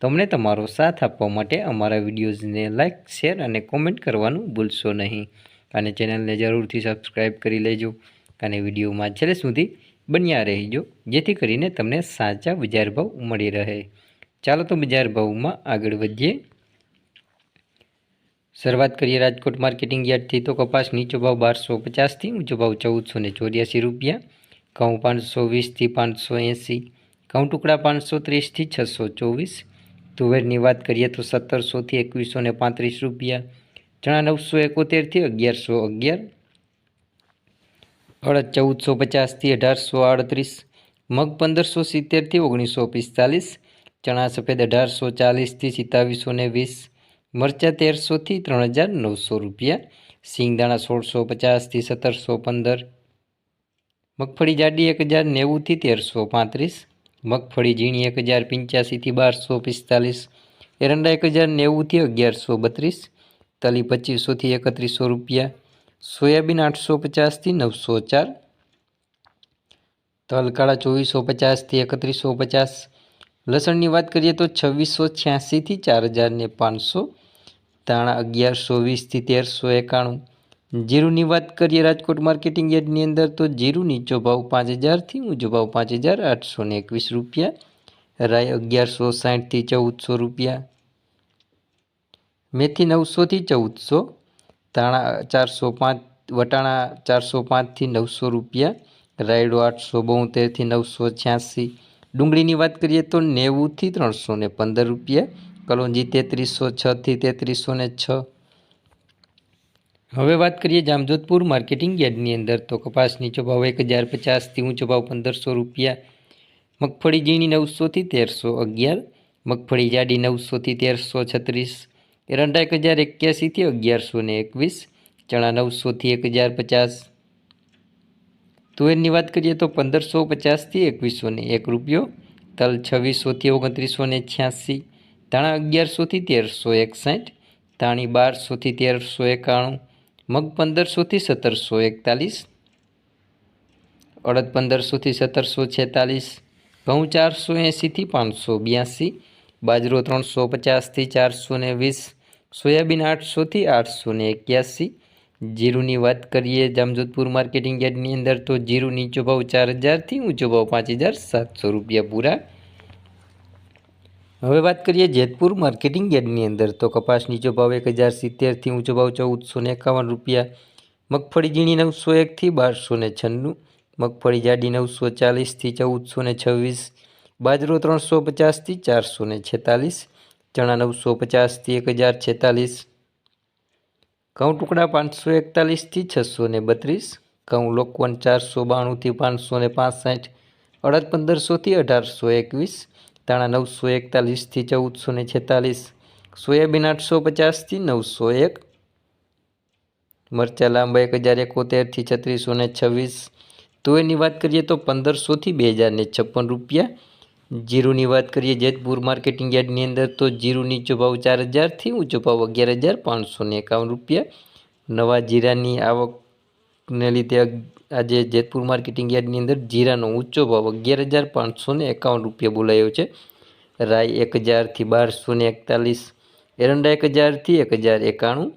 તો અમને તમારો સાથ આપવા માટે અમારા વિડીયોઝને લાઇક શેર અને કોમેન્ટ કરવાનું ભૂલશો નહીં. અને ચેનલને જરૂરથી સબસ્ક્રાઈબ કરી લેજો. અને વિડીયોમાં છેલ્લે સુધી બન્યા રહેજો, જેથી કરીને તમને સાચા બજાર ભાવ મળી રહે. ચાલો તો બજાર ભાવમાં આગળ વધીએ. શરૂઆત કરીએ રાજકોટ માર્કેટિંગ યાર્ડથી. તો કપાસ નીચો ભાવ બારસો પચાસથી, ઊંચો ભાવ ચૌદસો ને ચોર્યાસી રૂપિયા. ઘઉં પાંચસો વીસથી પાંચસો એંસી. ઘઉં ટુકડા પાંચસો ત્રીસથી છસો ચોવીસ. તુવેરની વાત કરીએ તો સત્તરસોથી એકવીસો ને પાંત્રીસ રૂપિયા, ચણા નવસો એકોતેરથી અગિયારસો અગિયાર, અડદ ચૌદસો પચાસથી અઢારસો આડત્રીસ, મગ પંદરસો સિત્તેરથી ઓગણીસો પિસ્તાલીસ, ચણા સફેદ અઢારસો ચાલીસથી સિત્તાવીસો ને વીસ, મરચાં તેરસોથી ત્રણ હજાર નવસો રૂપિયા, સિંગદાણા સોળસો પચાસથી સત્તરસો પંદર, મગફળી જાડી એક હજાર નેવુંથી તેરસો પાંત્રીસ મગફળી ઝીણી એક હજાર પંચ્યાસીથી બારસો પિસ્તાલીસ, એરંડા એક હજાર નેવુંથી અગિયારસો બત્રીસ, તલી પચીસોથી એકત્રીસો રૂપિયા, સોયાબીન આઠસો પચાસથી નવસો ચાર તલ કાળા ચોવીસો પચાસથી એકત્રીસો પચાસ, લસણની વાત કરીએ તો છવ્વીસો છ્યાસીથી ચાર હજાર ને પાંચસો, ધાણા અગિયારસો વીસથી તેરસો એકાણું જીરુની વાત કરીએ રાજકોટ માર્કેટિંગ યાર્ડની અંદર, તો જીરું નીચો ભાવ પાંચ હજારથી ઊંચો ભાવ પાંચ હજાર આઠસો ને એકવીસ રૂપિયા, રાય અગિયારસો સાઠથી ચૌદસો રૂપિયા, મેથી નવસોથી ચૌદસો તાણા ચારસો પાંચ, વટાણા ચારસો પાંચથી નવસો રૂપિયા, રાયડો આઠસો બોતેરથી નવસો છ્યાસી. ડુંગળીની વાત કરીએ તો નેવુંથી ત્રણસો પંદર રૂપિયા, કલોંજી તેત્રીસો છથી તેત્રીસો ને છ. હવે વાત કરીએ જામજોધપુર માર્કેટિંગ યાર્ડની અંદર. તો કપાસ નીચો ભાવ એક હજાર પચાસથી ઊંચો ભાવ પંદરસો રૂપિયા, મગફળી ઝીણી નવસોથી તેરસો અગિયાર, મગફળી જાડી નવસોથી તેરસો છત્રીસ, એરંડા એક હજાર એક્યાસીથી અગિયારસો ને એકવીસ, ચણા નવસોથી એક હજાર પચાસ. તુવેરની વાત કરીએ તો પંદરસો પચાસથી એકવીસો ને એક રૂપિયો, તલ છવ્વીસોથી ઓગણત્રીસો ને છ્યાસી, ધાણા અગિયારસોથી તેરસો એકસાઠ, ધાણી બારસોથી તેરસો એકાણું મગ પંદરસોથી સત્તરસો એકતાલીસ, અડદ પંદરસોથી સત્તરસો છેતાલીસ, ઘઉં ચારસો એંસીથી પાંચસો બ્યાસી, બાજરો ત્રણસો પચાસથી ચારસો ને વીસ, સોયાબીન આઠસોથી આઠસો ને એક્યાસી. જીરુની વાત કરીએ જામજોધપુર માર્કેટિંગ યાર્ડની અંદર તો જીરું નીચો ભાવ ચાર હજારથી ઊંચો ભાવ પાંચ હજાર સાતસો રૂપિયા પૂરા. હવે વાત કરીએ જેતપુર માર્કેટિંગ યાર્ડની અંદર. તો કપાસ નીચો ભાવ એક હજાર સિત્તેરથી ઊંચો ભાવ ચૌદસો ને એકાવન રૂપિયા. મગફળી ઝીણી નવસો એકથી બારસો ને છન્નું. મગફળી જાડી નવસો ચાલીસથી ચૌદસો ને છવ્વીસ. બાજરો ત્રણસો પચાસથી ચારસો ને છેતાલીસ. ચણા નવસો પચાસથી એક હજાર છેતાલીસ. ઘઉં ટુકડા પાંચસો એકતાલીસથી છસો ને બત્રીસ. ઘઉં લોકવન ચારસો બાણુંથી પાંચસો ને પાસઠ. અડદ પંદરસોથી અઢારસો એકવીસ. ધાણા નવસો એકતાલીસથી ચૌદસો ને છેતાલીસ. સોયાબીન આઠસો પચાસથી નવસો એક. મરચાં લાંબા એક હજાર એકોતેરથી છત્રીસો ને છવ્વીસ. એની વાત કરીએ તો પંદરસોથી બે હજાર ને છપ્પન રૂપિયા. જીરુની વાત કરીએ જેતપુર માર્કેટિંગ યાર્ડની અંદર તો જીરું નીચો ભાવ ચાર હજારથી ઊંચો ભાવ અગિયાર હજાર પાંચસો એકાવન રૂપિયા. નવા જીરાની આવકને લીધે આજે જેતપુર માર્કેટિંગ યાર્ડની અંદર જીરાનો ઊંચો ભાવ અગિયાર હજાર પાંચસો ને એકાવન રૂપિયા બોલાયો છે. રાય એક હજારથી બારસો ને એકતાલીસ, એરંડા એક હજારથી એક હજાર એકાણું.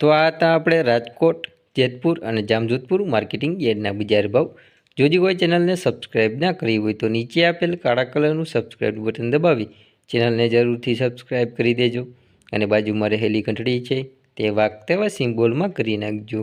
તો આ હતા આપણે રાજકોટ, જેતપુર અને જામજોધપુર માર્કેટિંગ યાર્ડના બજાર ભાવ. જોજી હોય ચેનલને સબસ્ક્રાઈબ ના કરી હોય તો નીચે આપેલ કાળા કલરનું સબસ્ક્રાઈબ બટન દબાવી ચેનલને જરૂરથી સબસ્ક્રાઈબ કરી દેજો. અને બાજુમાં રહેલી ઘંટડી છે તે વાગતેવા સિમ્બોલમાં કરી નાખજો.